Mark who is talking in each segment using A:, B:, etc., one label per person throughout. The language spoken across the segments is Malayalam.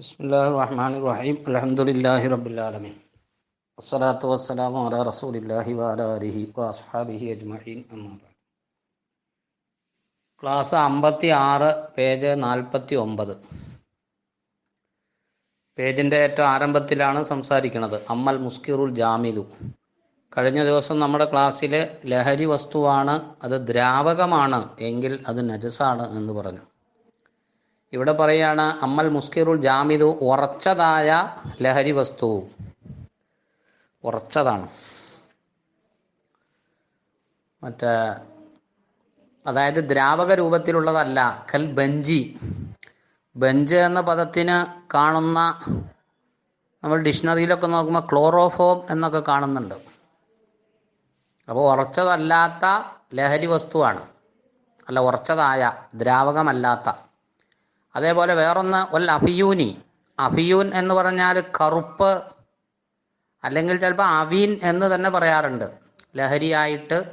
A: ബിസ്മില്ലാഹ് റഹീം അസ്സലാത്തു റസൂലില്ലാഹി ക്ലാസ് അമ്പത്തി ആറ് പേജ് നാൽപ്പത്തി ഒമ്പത് പേജിന്റെ ഏറ്റവും ആരംഭത്തിലാണ് സംസാരിക്കുന്നത് അമ്മൽ മുസ്കിറുൽ ജാമിദു കഴിഞ്ഞ ദിവസം നമ്മുടെ ക്ലാസ്സിൽ ലഹരി വസ്തുവാണ് അത് ദ്രാവകമാണ് എങ്കിൽ അത് നജസാണ് എന്ന് പറഞ്ഞു. ഇവിടെ പറയാണ് അമ്മൽ മുസ്കിറുൽ ജാമിദു ഉറച്ചതായ ലഹരി വസ്തു. ഉറച്ചതാണ്. മറ്റേ അതായത് ദ്രാവക രൂപത്തിലുള്ളതല്ല കൽ ബഞ്ചി. ബഞ്ച് എന്ന പദത്തിന് കാണുന്ന നമ്മൾ ഡിക്ഷണറിയിലൊക്കെ നോക്കുമ്പോൾ ക്ലോറോഫോം എന്നൊക്കെ കാണുന്നുണ്ട്. അപ്പോൾ ഉറച്ചതല്ലാത്ത ലഹരി വസ്തുവാണ്. അല്ല ഉറച്ചതായ ദ്രാവകമല്ലാത്ത. അതേപോലെ വേറൊന്ന് ഒൽ അഫിയൂനി. അഫിയൂൻ എന്ന് പറഞ്ഞാൽ കറുപ്പ് അല്ലെങ്കിൽ ചിലപ്പോൾ അവീൻ എന്ന് തന്നെ പറയാറുണ്ട്. ലഹരിയായിട്ട്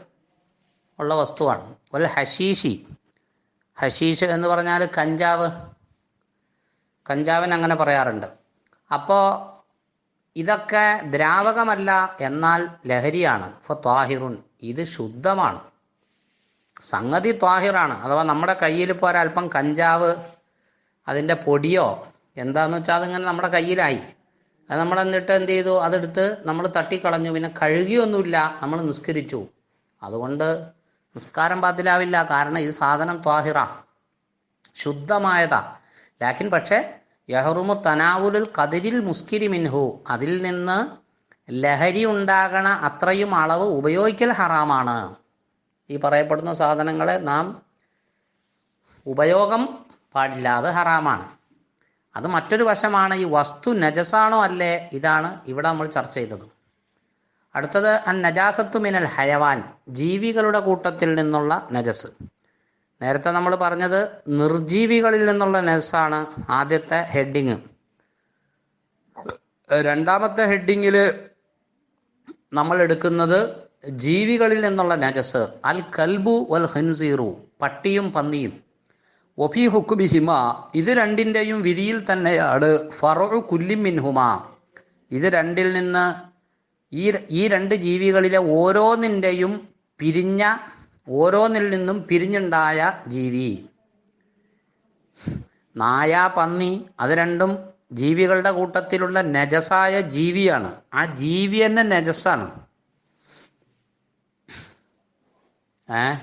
A: ഉള്ള വസ്തുവാണ്. ഒൽ ഹഷീഷി ഹഷീഷ് എന്ന് പറഞ്ഞാൽ കഞ്ചാവ്. കഞ്ചാവിന് അങ്ങനെ പറയാറുണ്ട്. അപ്പോൾ ഇതൊക്കെ ദ്രാവകമല്ല എന്നാൽ ലഹരിയാണ്. ഇപ്പോൾ ത്വാഹിറുൻ. ഇത് ശുദ്ധമാണ്. സംഗതി ത്വാഹിറാണ്. അഥവാ നമ്മുടെ കയ്യിൽ ഇപ്പോൾ ഒരല്പം കഞ്ചാവ് അതിന്റെ പൊടിയോ എന്താന്ന് വെച്ചാൽ അതിങ്ങനെ നമ്മുടെ കയ്യിലായി. അത് നമ്മൾ എന്നിട്ട് എന്ത് ചെയ്തു? അതെടുത്ത് നമ്മൾ തട്ടിക്കളഞ്ഞു. പിന്നെ കഴുകിയൊന്നുമില്ല. നമ്മൾ നിസ്കരിച്ചു. അതുകൊണ്ട് നിസ്കാരം പാത്തിലാവില്ല കാരണം ഇത് സാധനം ത്വാഹിറ. ശുദ്ധമായതാ. ലാക്കിൻ പക്ഷേ യഹറുമു തനാവുലുൽ കതിരിൽ മുസ്കിരി മിൻഹു. അതിൽ നിന്ന് ലഹരി ഉണ്ടാകണ അത്രയും അളവ് ഉപയോഗിക്കൽ ഹറാമാണ്. ഈ പറയപ്പെടുന്ന സാധനങ്ങളെ നാം ഉപയോഗം പാടില്ല അത് ഹറാമാണ്. അത് മറ്റൊരു വശമാണ് ഈ വസ്തു നജസാണോ അല്ലേ? ഇതാണ് ഇവിടെ നമ്മൾ ചർച്ച ചെയ്തത്. അടുത്തത് അൻ നജാസത്തു മിനൽ ഹയവാൻ ജീവികളുടെ കൂട്ടത്തിൽ നിന്നുള്ള നജസ്. നേരത്തെ നമ്മൾ പറഞ്ഞത് നിർജീവികളിൽ നിന്നുള്ള നജസാണ് ആദ്യത്തെ ഹെഡിങ്. രണ്ടാമത്തെ ഹെഡിങ്ങിൽ നമ്മൾ എടുക്കുന്നത് ജീവികളിൽ നിന്നുള്ള നജസ് അൽ കൽബു വൽ ഹൻസീറു പട്ടിയും പന്നിയും. ഒഫി ഹുക്കുബിഹിമ ഇത് രണ്ടിന്റെയും വിധിയിൽ തന്നെയാണ്. ഫറു കുല്ലിമിൻഹുമ ഇത് രണ്ടിൽ നിന്ന് ഈ ഈ രണ്ട് ജീവികളിലെ ഓരോന്നിന്റെയും പിരിഞ്ഞ ഓരോന്നിൽ നിന്നും പിരിഞ്ഞുണ്ടായ ജീവി. നായ പന്നി അത് രണ്ടും ജീവികളുടെ കൂട്ടത്തിലുള്ള നജസായ ജീവിയാണ്. ആ ജീവി തന്നെ നജസാണ് ഏ?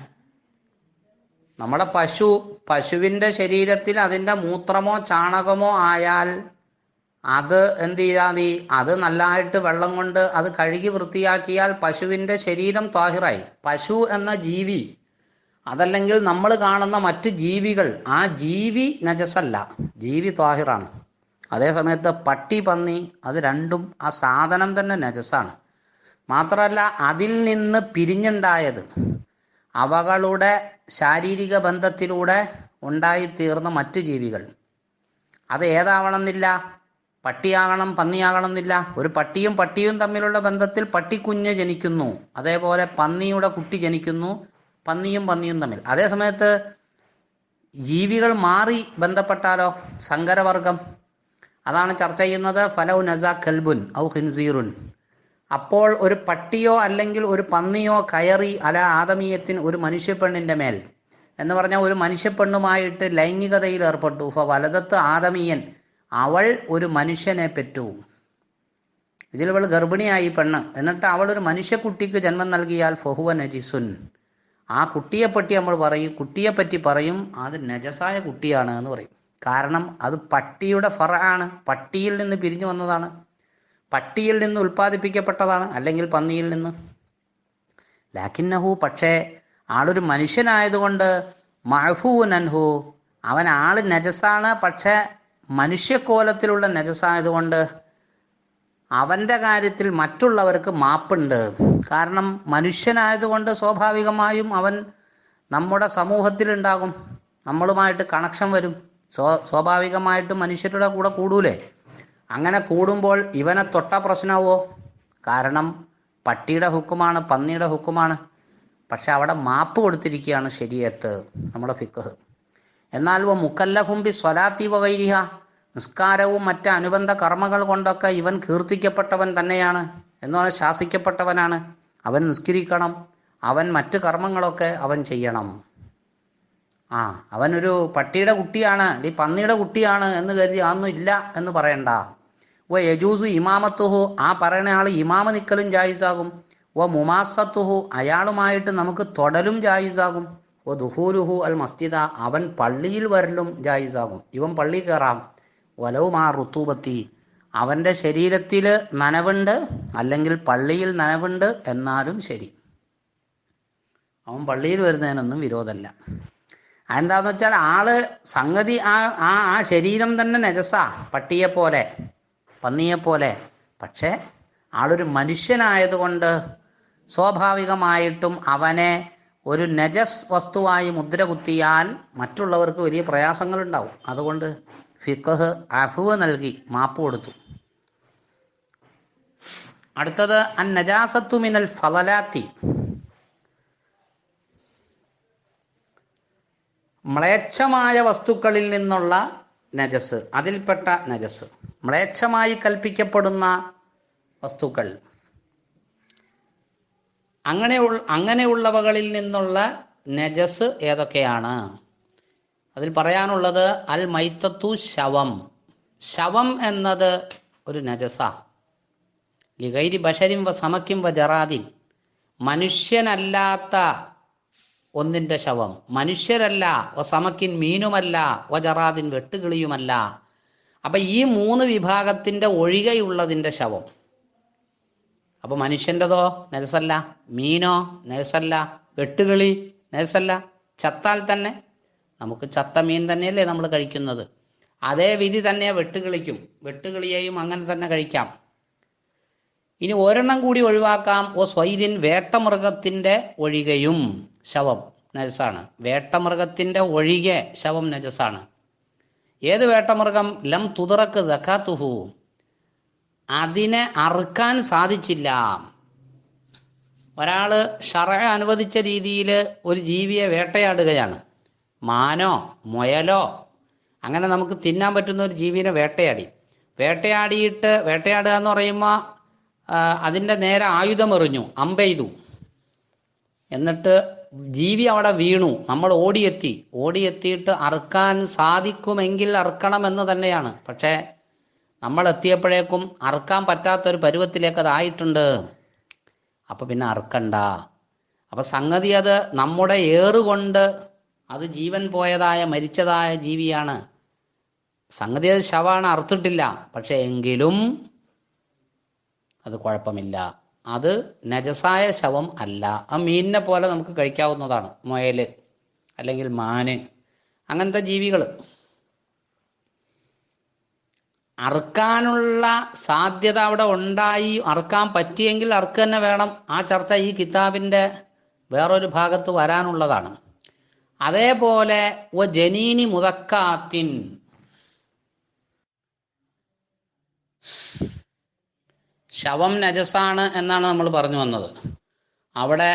A: നമ്മുടെ പശു പശുവിന്റെ ശരീരത്തിൽ അതിന്റെ മൂത്രമോ ചാണകമോ ആയാൽ അത് എന്ത് ചെയ്താൽ നീ? അത് നല്ലതായിട്ട് വെള്ളം കൊണ്ട് അത് കഴുകി വൃത്തിയാക്കിയാൽ പശുവിന്റെ ശരീരം താഹിറായി. പശു എന്ന ജീവി അതല്ലെങ്കിൽ നമ്മൾ കാണുന്ന മറ്റ് ജീവികൾ ആ ജീവി നജസല്ല. ജീവി താഹിറാണ്. അതേസമയത്ത് പട്ടി പന്നി അത് രണ്ടും ആ സാധനം തന്നെ നജസാണ്. മാത്രമല്ല അതിൽ നിന്ന് പിരിഞ്ഞുണ്ടായത് അവകളുടെ ശാരീരിക ബന്ധത്തിലൂടെ ഉണ്ടായിത്തീർന്ന മറ്റു ജീവികൾ. അത് ഏതാവണമെന്നില്ല? പട്ടിയാകണം പന്നിയാകണമെന്നില്ല. ഒരു പട്ടിയും പട്ടിയും തമ്മിലുള്ള ബന്ധത്തിൽ പട്ടിക്കുഞ്ഞ് ജനിക്കുന്നു. അതേപോലെ പന്നിയുടെ കുട്ടി ജനിക്കുന്നു പന്നിയും പന്നിയും തമ്മിൽ. അതേ സമയത്ത് ജീവികൾ മാറി ബന്ധപ്പെട്ടാലോ? സങ്കരവർഗം. അതാണ് ചർച്ച ചെയ്യുന്നത്. ഫലൗ നസ ഖൽബുൻ ഔ ഹിൻസീറുൻ അപ്പോൾ ഒരു പട്ടിയോ അല്ലെങ്കിൽ ഒരു പന്നിയോ കയറി അല ആദമീയത്തിന് ഒരു മനുഷ്യപ്പെണ്ണിന്റെ മേൽ. എന്ന് പറഞ്ഞാൽ ഒരു മനുഷ്യപ്പെണ്ണുമായിട്ട് ലൈംഗികതയിൽ ഏർപ്പെട്ടു. ഫ വലതത്ത് ആദമീയൻ. അവൾ ഒരു മനുഷ്യനെ പെറ്റു. ഇതിൽ അവൾ ഗർഭിണിയായി പെണ്ണ്. എന്നിട്ട് അവൾ ഒരു മനുഷ്യക്കുട്ടിക്ക് ജന്മം നൽകിയാൽ ഫഹുവ നജിസുൻ. ആ കുട്ടിയെ പറ്റി നമ്മൾ പറയും. കുട്ടിയെ പറ്റി പറയും അത് നജസായ കുട്ടിയാണ് എന്ന് പറയും. കാരണം അത് പട്ടിയുടെ ഫറ ആണ്. പട്ടിയിൽ നിന്ന് പിരിഞ്ഞു വന്നതാണ്. പട്ടിയിൽ നിന്ന് ഉൽപ്പാദിപ്പിക്കപ്പെട്ടതാണ് അല്ലെങ്കിൽ പന്നിയിൽ നിന്ന്? ലാക്കിന്നഹു പക്ഷേ ആളൊരു മനുഷ്യനായതുകൊണ്ട് മഹഫൂ നൻഹു അവൻ ആൾ നജസാണ് പക്ഷേ മനുഷ്യക്കോലത്തിലുള്ള നജസായതുകൊണ്ട് അവന്റെ കാര്യത്തിൽ മറ്റുള്ളവർക്ക് മാപ്പുണ്ട്. കാരണം മനുഷ്യനായതുകൊണ്ട് സ്വാഭാവികമായും അവൻ നമ്മുടെ സമൂഹത്തിലുണ്ടാകും. നമ്മളുമായിട്ട് കണക്ഷൻ വരും. സ്വ സ്വാഭാവികമായിട്ടും മനുഷ്യരുടെ കൂടെ കൂടൂലേ? അങ്ങനെ കൂടുമ്പോൾ ഇവനെ തൊട്ട പ്രശ്നമാവോ കാരണം പട്ടിയുടെ ഹുക്കുമാണ് പന്നിയുടെ ഹുക്കുമാണ്. പക്ഷെ അവിടെ മാപ്പ് കൊടുത്തിരിക്കുകയാണ് ശരിയത്ത് നമ്മുടെ ഫിക്കഹ് എന്നാൽ വ മുക്കല്ലഫും ബി സ്വലാത്തി വകൈരിഹ നിസ്കാരവും മറ്റ് അനുബന്ധ കർമ്മങ്ങൾ കൊണ്ടൊക്കെ ഇവൻ കീർത്തിക്കപ്പെട്ടവൻ തന്നെയാണ് എന്ന് പറഞ്ഞാൽ ശാസിക്കപ്പെട്ടവനാണ്. അവൻ നിസ്കരിക്കണം അവൻ മറ്റ് കർമ്മങ്ങളൊക്കെ അവൻ ചെയ്യണം. ആ അവനൊരു പട്ടിയുടെ കുട്ടിയാണ്. ഈ പന്നിയുടെ കുട്ടിയാണ് എന്ന് കരുതി അതൊന്നും ഇല്ല എന്ന് പറയണ്ട. ഓ യജൂസു ഇമാമത്തുഹു ആ പറയണ ആൾ ഇമാമ നിക്കലും ജായിസാകും. ഓ മുമാസത്തുഹു അയാളുമായിട്ട് നമുക്ക് തൊടലും ജായിസാകും. ഓ ദുഹൂലുഹു അൽ മസ്ജിദ അവൻ പള്ളിയിൽ വരലും ജായിസാകും. ഇവൻ പള്ളി കയറാം വലവും ആ ഋത്തൂപത്തി അവന്റെ ശരീരത്തിൽ നനവുണ്ട് അല്ലെങ്കിൽ പള്ളിയിൽ നനവുണ്ട് എന്നാലും ശരി. അവൻ പള്ളിയിൽ വരുന്നതിനൊന്നും വിരോധമല്ല. എന്താന്ന് വെച്ചാൽ ആൾ സംഗതി ആ ആ ആ ശരീരം തന്നെ നജസാ പട്ടിയെ പോലെ പന്നിയെ പോലെ പക്ഷേ ആളൊരു മനുഷ്യനായതുകൊണ്ട് സ്വാഭാവികമായിട്ടും അവനെ ഒരു നജസ് വസ്തുവായി മുദ്ര കുത്തിയാൽ മറ്റുള്ളവർക്ക് വലിയ പ്രയാസങ്ങളുണ്ടാവും. അതുകൊണ്ട് ഫിഖഹ് അഫുവ് നൽകി മാപ്പ് കൊടുത്തു. അടുത്തത് അൻ നജാസത്തു മിനൽ ഫലലാത്തി. മ്ലേച്ഛമായ വസ്തുക്കളിൽ നിന്നുള്ള നജസ് അതിൽപ്പെട്ട നജസ്. മ്ലേച്ഛമായി കൽപ്പിക്കപ്പെടുന്ന വസ്തുക്കൾ. അങ്ങനെ അങ്ങനെയുള്ളവകളിൽ നിന്നുള്ള നജസ് ഏതൊക്കെയാണ്? അതിൽ പറയാനുള്ളത് അൽ മൈത്തത്തു ശവം. ശവം എന്നത് ഒരു നജസ. ലിഗൈരി ബഷരിം വ സമക്കിം വ ജറാദിൻ. മനുഷ്യനല്ലാത്ത ഒന്നിന്റെ ശവം. മനുഷ്യരല്ല ഒ സമക്കിൻ മീനുമല്ല ഒ ജറാദിൻ വെട്ടുകിളിയുമല്ല. അപ്പം ഈ മൂന്ന് വിഭാഗത്തിന്റെ ഒഴികെയുള്ളതിന്റെ ശവം. അപ്പോൾ മനുഷ്യന്റെതോ നെൽസല്ല മീനോ നെൽസല്ല വെട്ടുകിളി നെൽസല്ല ചത്താൽ തന്നെ നമുക്ക് ചത്ത മീൻ തന്നെയല്ലേ നമ്മൾ കഴിക്കുന്നത്. അതേ വിധി തന്നെ വെട്ടുകിളിക്കും. വെട്ടുകിളിയെയും അങ്ങനെ തന്നെ കഴിക്കാം. ഇനി ഒരെണ്ണം കൂടി ഒഴിവാക്കാം. ഓ സ്വൈദിൻ വേട്ടമൃഗത്തിന്റെ ഒഴികെയും. ശവം നജസാണ്. വേട്ടമൃഗത്തിന്റെ ഒഴികെ ശവം നജസാണ്. ഏത് വേട്ടമൃഗം? ലം തുതറക്ക് ദക്കാത്തുഹു. അതിനെ അറുക്കാൻ സാധിച്ചില്ല. ഒരാൾ ഷറ അനുവദിച്ച രീതിയിൽ ഒരു ജീവിയെ വേട്ടയാടുകയാണ്. മാനോ മുയലോ അങ്ങനെ നമുക്ക് തിന്നാൻ പറ്റുന്ന ഒരു ജീവിനെ വേട്ടയാടി. വേട്ടയാടിയിട്ട് വേട്ടയാടുക എന്ന് പറയുമ്പോൾ അതിന്റെ നേരെ ആയുധം എറിഞ്ഞു അമ്പെയ്തു. എന്നിട്ട് ജീവി അവിടെ വീണു. നമ്മൾ ഓടിയെത്തി. ഓടിയെത്തിയിട്ട് അറുക്കാൻ സാധിക്കുമെങ്കിൽ അറുക്കണമെന്ന് തന്നെയാണ്. പക്ഷേ നമ്മൾ എത്തിയപ്പോഴേക്കും അറുക്കാൻ പറ്റാത്തൊരു പരുവത്തിലേക്ക് അതായിട്ടുണ്ട് അപ്പോൾ പിന്നെ അറുക്കണ്ട. അപ്പോൾ സംഗതി അത് നമ്മുടെ ഏറുകൊണ്ട് അത് ജീവൻ പോയതായ മരിച്ചതായ ജീവിയാണ്. സംഗതി അത് ശവമാണ് അറുത്തിട്ടില്ല. പക്ഷേ എങ്കിലും അത് കുഴപ്പമില്ല. അത് നജസായ ശവം അല്ല. ആ മീനിനെ പോലെ നമുക്ക് കഴിക്കാവുന്നതാണ്. മുയൽ അല്ലെങ്കിൽ മാന്. അങ്ങനത്തെ ജീവികൾ. അറുക്കാനുള്ള സാധ്യത അവിടെ ഉണ്ടായി. അറുക്കാൻ പറ്റിയെങ്കിൽ അറുക്ക് തന്നെ വേണം. ആ ചർച്ച ഈ കിതാബിന്റെ വേറൊരു ഭാഗത്ത് വരാനുള്ളതാണ്. അതേപോലെ ഒ ജനീനി മുതക്കാത്തിൻ ശവം നജസാണ് എന്നാണ് നമ്മൾ പറഞ്ഞു വന്നത്. അവിടെ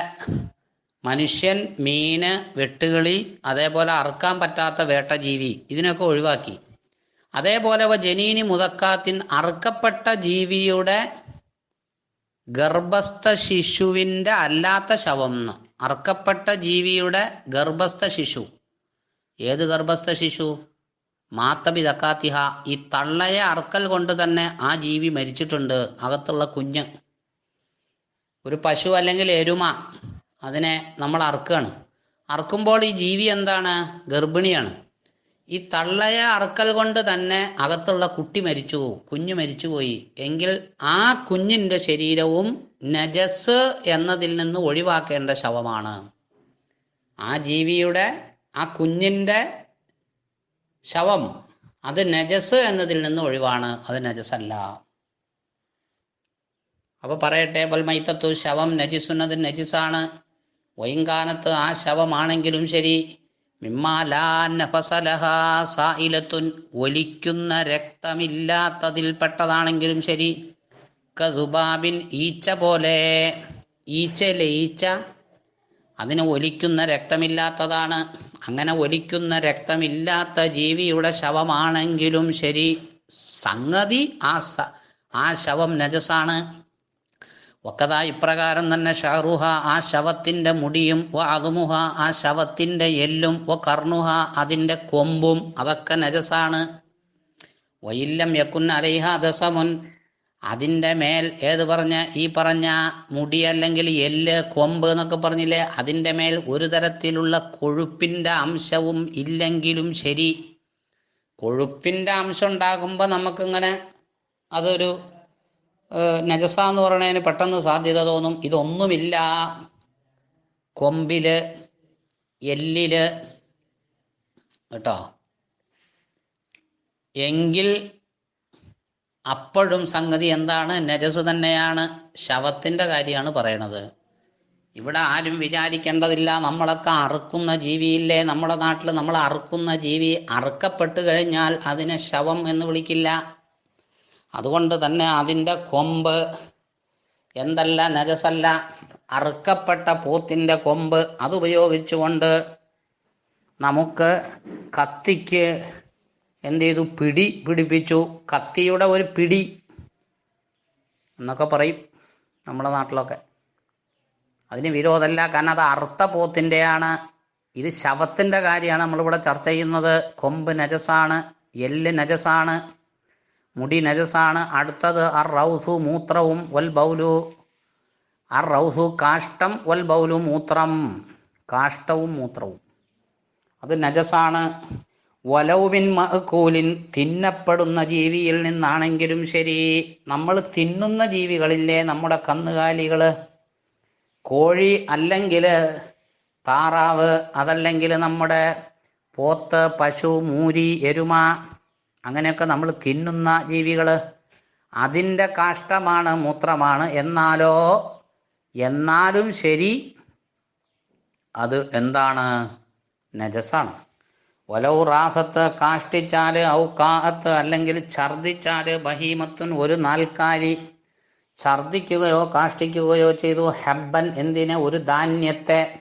A: മനുഷ്യൻ മീന് വെട്ടുകിളി അതേപോലെ അറുക്കാൻ പറ്റാത്ത വേട്ട ജീവി ഇതിനൊക്കെ ഒഴിവാക്കി. അതേപോലെ ജനീനി മുതക്കാത്തിൻ അറുക്കപ്പെട്ട ജീവിയുടെ ഗർഭസ്ഥ ശിശുവിന്റെ അല്ലാത്ത ശവം എന്ന് അറുക്കപ്പെട്ട ജീവിയുടെ ഗർഭസ്ഥ ശിശു. ഏത് ഗർഭസ്ഥ ശിശു? മാത്തബി ദക്കാത്തിഹ ഈ തള്ളയെ അറക്കൽ കൊണ്ട് തന്നെ ആ ജീവി മരിച്ചിട്ടുണ്ട്. അകത്തുള്ള കുഞ്ഞ്. ഒരു പശു അല്ലെങ്കിൽ എരുമ അതിനെ നമ്മൾ അറുക്കുകയാണ് അറുക്കുമ്പോൾ ഈ ജീവി എന്താണ്? ഗർഭിണിയാണ്. ഈ തള്ളയെ അറക്കൽ കൊണ്ട് തന്നെ അകത്തുള്ള കുട്ടി മരിച്ചു കുഞ്ഞ് മരിച്ചുപോയി എങ്കിൽ ആ കുഞ്ഞിന്റെ ശരീരവും നജസ് എന്നതിൽ നിന്ന് ഒഴിവാക്കേണ്ട ശവമാണ്. ആ ജീവിയുടെ ആ കുഞ്ഞിന്റെ ശവം അത് നജസ് എന്നതിൽ നിന്ന് ഒഴിവാണ് അത് നജസല്ല. അപ്പൊ പറയട്ടെ ബൽമൈത്തത്തു ശവം നജിസുന്നത് നജിസാണ്. വൈങ്കാനത്ത് ആ ശവമാണെങ്കിലും ശരി. സായിലത്തുൻ ഒലിക്കുന്ന രക്തമില്ലാത്തതിൽപ്പെട്ടതാണെങ്കിലും ശരി. കതുബാബിൻ ഈച്ച പോലെ ഈച്ചയിലെ ഈച്ച അതിന് ഒലിക്കുന്ന രക്തമില്ലാത്തതാണ്. അങ്ങനെ ഒലിക്കുന്ന രക്തമില്ലാത്ത ജീവിയുടെ ശവമാണെങ്കിലും ശരി. സംഗതി ആ ആ ശവം നജസാണ്. ഒക്കതാ ഇപ്രകാരം തന്നെ ഷാറുഹ ആ ശവത്തിന്റെ മുടിയും ഓ അതുമുഹ ആ ശവത്തിന്റെ എല്ലും ഓ കർണുഹ അതിന്റെ കൊമ്പും അതൊക്കെ നജസാണ്. വയില്ലം യക്കുൻ അലൈഹ ദസമുൻ അതിന്റെ മേൽ ഏത് പറഞ്ഞ ഈ പറഞ്ഞ മുടി അല്ലെങ്കിൽ എല്ല് കൊമ്പ് എന്നൊക്കെ പറഞ്ഞില്ലേ അതിന്റെ മേൽ ഒരു തരത്തിലുള്ള കൊഴുപ്പിന്റെ അംശവും ഇല്ലെങ്കിലും ശരി. കൊഴുപ്പിന്റെ അംശം ഉണ്ടാകുമ്പോൾ നമുക്കിങ്ങനെ അതൊരു നജസ എന്ന് പറയുന്നതിന് പെട്ടെന്ന് സാധ്യത തോന്നും. ഇതൊന്നുമില്ല. കൊമ്പിൽ എല്ലിൽ കേട്ടോ. എങ്കിൽ അപ്പോഴും സംഗതി എന്താണ്? നജസ് തന്നെയാണ്. ശവത്തിന്റെ കാര്യമാണ് പറയണത്. ഇവിടെ ആരും വിചാരിക്കേണ്ടതില്ല. നമ്മളൊക്കെ അറുക്കുന്ന ജീവിയില്ലേ? നമ്മുടെ നാട്ടിൽ നമ്മൾ അറുക്കുന്ന ജീവി അറുക്കപ്പെട്ട് കഴിഞ്ഞാൽ അതിനെ ശവം എന്ന് വിളിക്കില്ല. അതുകൊണ്ട് തന്നെ അതിന്റെ കൊമ്പ് എന്തല്ല? നജസല്ല. അറുക്കപ്പെട്ട പോത്തിന്റെ കൊമ്പ് അതുപയോഗിച്ചുകൊണ്ട് നമുക്ക് കത്തിക്ക് എന്ത് ചെയ്തു പിടി പിടിപ്പിച്ചു. കത്തിയുടെ ഒരു പിടി എന്നൊക്കെ പറയും നമ്മുടെ നാട്ടിലൊക്കെ. അതിന് വിരോധമല്ല കാരണം അത് അറുത്ത പോത്തിന്റെയാണ് ഇത് ശവത്തിന്റെ കാര്യമാണ് നമ്മളിവിടെ ചർച്ച ചെയ്യുന്നത്. കൊമ്പ് നജസാണ് എല്ല് നജസാണ് മുടി നജസാണ്. അടുത്തത് അർ റൗസു മൂത്രവും വൽ ബൗലു. അർ റൗസു കാഷ്ടം വൽ ബൗലു മൂത്രം. കാഷ്ടവും മൂത്രവും. അത് നജസാണ്. വലൗബിൻ മഹക്കൂലിൻ തിന്നപ്പെടുന്ന ജീവിയിൽ നിന്നാണെങ്കിലും ശരി. നമ്മൾ തിന്നുന്ന ജീവികളില്ലേ നമ്മുടെ കന്നുകാലികൾ കോഴി അല്ലെങ്കിൽ താറാവ് അതല്ലെങ്കിൽ നമ്മുടെ പോത്ത് പശു മൂരി എരുമ അങ്ങനെയൊക്കെ നമ്മൾ തിന്നുന്ന ജീവികൾ അതിന്റെ കാഷ്ടമാണ് മൂത്രമാണ്. എന്നാലോ? എന്നാലും ശരി. അത് എന്താണ്? നജസാണ്. ഒലൗ റാസത്ത് കാഷ്ടിച്ചാൽ ഔ കാഹത്ത് അല്ലെങ്കിൽ ഛർദിച്ചാൽ ബഹീമത്തുൻ ഒരു നാൽക്കാലി. ഛർദിക്കുകയോ കാഷ്ടിക്കുകയോ ചെയ്തു ഹെബൻ എന്തിനെ? ഒരു ധാന്യത്തെ.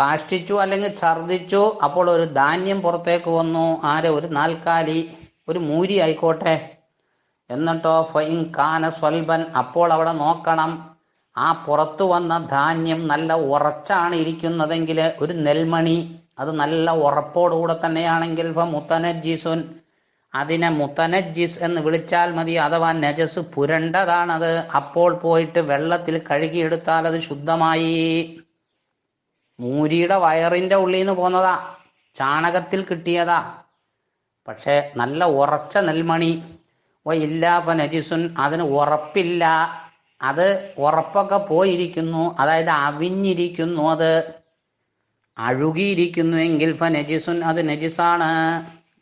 A: കാഷ്ടിച്ചു അല്ലെങ്കിൽ ഛർദിച്ചു അപ്പോൾ ഒരു ധാന്യം പുറത്തേക്ക് വന്നു. ആരെ? ഒരു നാൽക്കാലി. ഒരു മൂരി ആയിക്കോട്ടെ. എന്നിട്ടോ ഫൈൻ കാന സ്വൽബൻ അപ്പോൾ അവിടെ നോക്കണം. ആ പുറത്തു വന്ന ധാന്യം നല്ല ഉറച്ചാണ് ഇരിക്കുന്നതെങ്കിൽ ഒരു നെൽമണി അത് നല്ല ഉറപ്പോടുകൂടെ തന്നെയാണെങ്കിൽ ഇപ്പം മുത്തനജീസുൻ അതിനെ മുത്തനജിസ് എന്ന് വിളിച്ചാൽ മതി അഥവാ നജസ് പുരണ്ടതാണത് അപ്പോൾ പോയിട്ട് വെള്ളത്തിൽ കഴുകിയെടുത്താൽ അത് ശുദ്ധമായി. മൂരിയുടെ വയറിന്റെ ഉള്ളിൽ നിന്ന് പോന്നതാ ചാണകത്തിൽ കിട്ടിയതാ. പക്ഷേ നല്ല ഉറച്ച നെൽമണി. ഓ ഇല്ലാ നജിസുൻ അതിന് ഉറപ്പില്ല. അത് ഉറപ്പൊക്കെ പോയിരിക്കുന്നു. അതായത് അവിഞ്ഞിരിക്കുന്നു അത്. അഴുകിയിരിക്കുന്നു എങ്കിൽ ഫ നജിസുൻ അത് നജിസാണ്.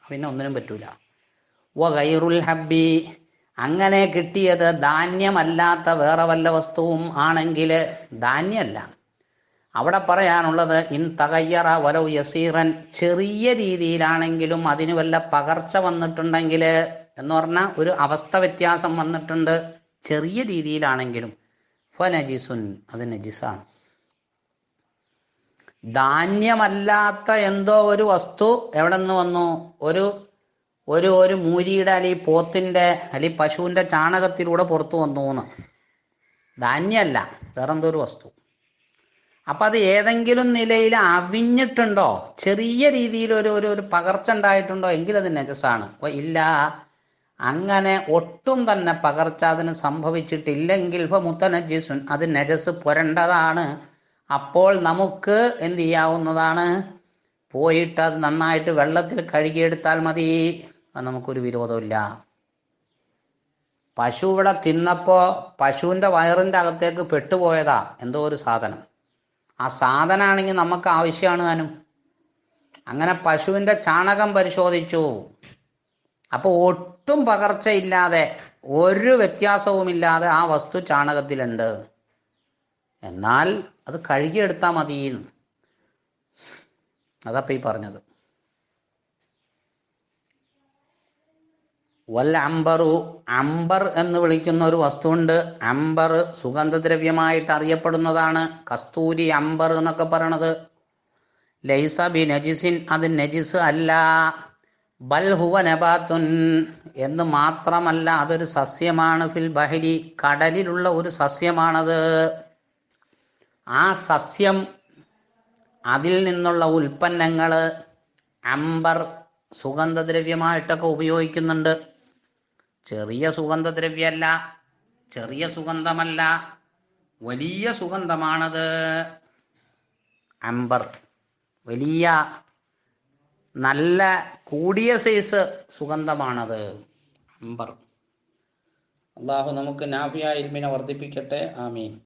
A: പിന്നെ ഒന്നിനും പറ്റൂല. വ ഗൈറുൽ ഹബ്ബി അങ്ങനെ കിട്ടിയത് ധാന്യമല്ലാത്ത വേറെ വല്ല വസ്തുവും ആണെങ്കിൽ ധാന്യമല്ല. അവിടെ പറയാനുള്ളത് ഇൻ തകയ്യറ വലവ് യസീറൻ ചെറിയ രീതിയിലാണെങ്കിലും അതിന് വല്ല പകർച്ച വന്നിട്ടുണ്ടെങ്കിൽ എന്ന് പറഞ്ഞാൽ ഒരു അവസ്ഥ വ്യത്യാസം വന്നിട്ടുണ്ട്. ചെറിയ രീതിയിലാണെങ്കിലും ഫനജിസുൻ നജിസുൻ അത് നജിസാണ്. ധാന്യമല്ലാത്ത എന്തോ ഒരു വസ്തു എവിടെ നിന്ന് വന്നു? ഒരു ഒരു ഒരു മൂരിയുടെ അല്ലെങ്കിൽ പോത്തിന്റെ അല്ലെങ്കിൽ പശുവിന്റെ ചാണകത്തിലൂടെ പുറത്തു വന്നു എന്ന് ധാന്യമല്ല വേറെന്തോ ഒരു വസ്തു. അപ്പം അത് ഏതെങ്കിലും നിലയിൽ അവിഞ്ഞിട്ടുണ്ടോ? ചെറിയ രീതിയിൽ ഒരു ഒരു പകർച്ച ഉണ്ടായിട്ടുണ്ടോ? എങ്കിലത് നജസാണ്. ഇല്ല അങ്ങനെ ഒട്ടും തന്നെ പകർച്ച അതിന് സംഭവിച്ചിട്ടില്ലെങ്കിൽ മുത്തനജീസുൻ അത് നജസ് പുരണ്ടതാണ്. അപ്പോൾ നമുക്ക് എന്ത് ചെയ്യാവുന്നതാണ്? പോയിട്ട് അത് നന്നായിട്ട് വെള്ളത്തിൽ കഴുകിയെടുത്താൽ മതി. അത് നമുക്കൊരു വിരോധമില്ല പശു ഇവിടെ തിന്നപ്പോൾ പശുവിന്റെ വയറിന്റെ അകത്തേക്ക് പെട്ടുപോയതാ എന്തോ ഒരു സാധനം. ആ സാധനമാണെങ്കിൽ നമുക്ക് ആവശ്യമാണ് താനും അങ്ങനെ പശുവിന്റെ ചാണകം പരിശോധിച്ചു. അപ്പോൾ ഒട്ടും പകർച്ചയില്ലാതെ ഒരു വ്യത്യാസവുമില്ലാതെ ആ വസ്തു ചാണകത്തിലുണ്ട്. എന്നാൽ അത് കഴുകിയെടുത്താൽ മതി. അതപ്പോൾ ഈ പറഞ്ഞത്. വൽ അംബറു അംബർ എന്ന് വിളിക്കുന്ന ഒരു വസ്തുണ്ട്. അംബർ സുഗന്ധദ്രവ്യമായിട്ട് അറിയപ്പെടുന്നതാണ്. കസ്തൂരി അംബർ എന്നൊക്കെ പറയണത്. ലൈസ ബി നജിസിൻ. അത് നജിസ് അല്ല. ബൽ ഹുവ നബാത്തുൻ എന്ന് മാത്രമല്ല അതൊരു സസ്യമാണ്. ഫിൽ ബഹരി കടലിലുള്ള ഒരു സസ്യമാണത്. ആ സസ്യം അതിൽ നിന്നുള്ള ഉൽപ്പന്നങ്ങൾ അമ്പർ സുഗന്ധദ്രവ്യമായിട്ടൊക്കെ ഉപയോഗിക്കുന്നുണ്ട്. ചെറിയ സുഗന്ധദ്രവ്യമല്ല ചെറിയ സുഗന്ധമല്ല വലിയ സുഗന്ധമാണത്. അമ്പർ വലിയ നല്ല കൂടിയ സൈസ് സുഗന്ധമാണത്. അമ്പർ അള്ളാഹു നമുക്ക് നാഫിയ ഇൽമിനെ വർദ്ധിപ്പിക്കട്ടെ. ആമീൻ.